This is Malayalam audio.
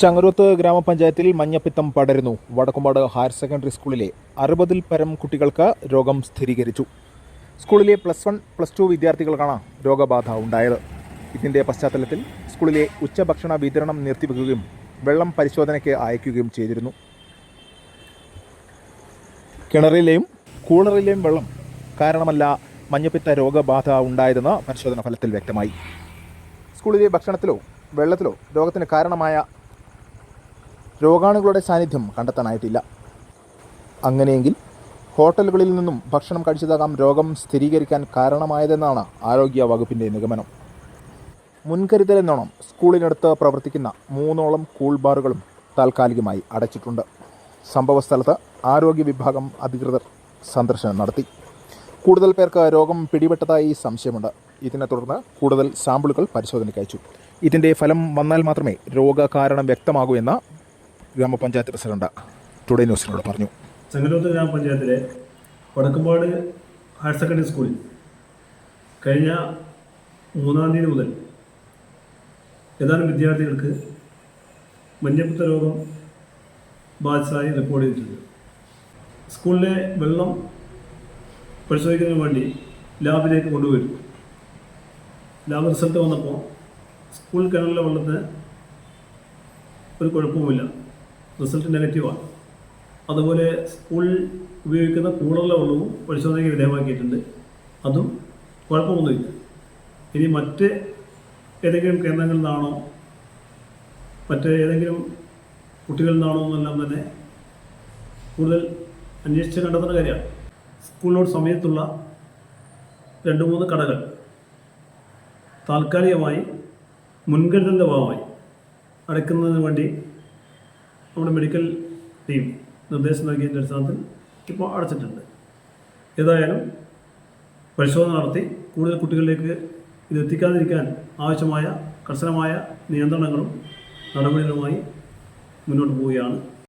ചങ്ങരോത്ത് ഗ്രാമപഞ്ചായത്തിൽ മഞ്ഞപ്പിത്തം പടരുന്നു. വടക്കുംപാട് ഹയർ സെക്കൻഡറി സ്കൂളിലെ അറുപതിൽ പരം കുട്ടികൾക്ക് രോഗം സ്ഥിരീകരിച്ചു. സ്കൂളിലെ പ്ലസ് വൺ പ്ലസ് ടു വിദ്യാർത്ഥികൾക്കാണ് രോഗബാധ ഉണ്ടായത്. ഇതിന്റെ പശ്ചാത്തലത്തിൽ സ്കൂളിലെ ഉച്ചഭക്ഷണ വിതരണം നിർത്തിവെക്കുകയും വെള്ളം പരിശോധനയ്ക്ക് അയക്കുകയും ചെയ്തിരുന്നു. കിണറിലെയും കൂളറിലെയും വെള്ളം കാരണമല്ല മഞ്ഞപ്പിത്ത രോഗബാധ ഉണ്ടായതെന്ന് പരിശോധന ഫലത്തിൽ വ്യക്തമായി. സ്കൂളിലെ ഭക്ഷണത്തിലോ വെള്ളത്തിലോ രോഗത്തിന് കാരണമായ രോഗാണുക്കളുടെ സാന്നിധ്യം കണ്ടെത്താനായിട്ടില്ല. അങ്ങനെയെങ്കിൽ ഹോട്ടലുകളിൽ നിന്നും ഭക്ഷണം കഴിച്ചതാകാം രോഗം സ്ഥിരീകരിക്കാൻ കാരണമായതെന്നാണ് ആരോഗ്യ വകുപ്പിന്റെ നിഗമനം. മുൻകരുതലെന്നോണം സ്കൂളിനടുത്ത് പ്രവർത്തിക്കുന്ന മൂന്നോളം കൂൾ ബാറുകളും താൽക്കാലികമായി അടച്ചിട്ടുണ്ട്. സംഭവസ്ഥലത്ത് ആരോഗ്യ വിഭാഗം അധികൃതർ സന്ദർശനം നടത്തി. കൂടുതൽ പേർക്ക് രോഗം പിടിപെട്ടതായി സംശയമുണ്ട്. ഇതിനെ തുടർന്ന് കൂടുതൽ സാമ്പിളുകൾ പരിശോധനയ്ക്ക് അയച്ചു. ഇതിന്റെ ഫലം വന്നാൽ മാത്രമേ രോഗകാരണം വ്യക്തമാകൂ എന്ന് ഗ്രാമപഞ്ചായത്ത് പ്രസിഡന്റ്. ടുഡേ ന്യൂസിനോട് പറഞ്ഞു. ചെങ്ങന്നൂർ ഗ്രാമപഞ്ചായത്തിലെ വടക്കുംപാട് ഹയർ സെക്കൻഡറി സ്കൂളിൽ കഴിഞ്ഞ മൂന്നാം തീയതി മുതൽ ഏതാനും വിദ്യാർത്ഥികൾക്ക് മഞ്ഞപ്പിത്ത രോഗം ബാധിച്ചതായി റിപ്പോർട്ട് ചെയ്തിട്ടുണ്ട്. സ്കൂളിലെ വെള്ളം പരിശോധിക്കുന്നതിന് വേണ്ടി ലാബിലേക്ക് കൊണ്ടുവരും. ലാബ് റിസൾട്ട് വന്നപ്പോൾ സ്കൂൾ കിണറിലെ വെള്ളത്തിന് ഒരു കുഴപ്പവുമില്ല. റിസൾട്ട് നെഗറ്റീവാണ് അതുപോലെ സ്കൂളിൽ ഉപയോഗിക്കുന്ന കൂളറിലെ വെള്ളവും പരിശോധനയ്ക്ക് വിധേയമാക്കിയിട്ടുണ്ട്. അതും കുഴപ്പമൊന്നുമില്ല. ഇനി മറ്റ് ഏതെങ്കിലും കേന്ദ്രങ്ങളിൽ നിന്നാണോ മറ്റ് ഏതെങ്കിലും കുട്ടികളിൽ നിന്നാണോ എന്നെല്ലാം തന്നെ കൂടുതൽ അന്വേഷിച്ച് കണ്ടെത്തുന്ന കാര്യമാണ്. സ്കൂളിനോട് സമയത്തുള്ള രണ്ട് മൂന്ന് കടകൾ താൽക്കാലികമായി മുൻകരുതലിന്റെ ഭാഗമായി അടയ്ക്കുന്നതിന് വേണ്ടി നമ്മുടെ മെഡിക്കൽ ടീം നിർദ്ദേശം നൽകിയതിന്റെ അടിസ്ഥാനത്തിൽ ഇപ്പോൾ അടച്ചിട്ടുണ്ട്. ഏതായാലും പരിശോധന നടത്തി കൂടുതൽ കുട്ടികളിലേക്ക് ഇത് എത്തിക്കാതിരിക്കാൻ ആവശ്യമായ കർശനമായ നിയന്ത്രണങ്ങളും നടപടികളുമായി മുന്നോട്ട് പോവുകയാണ്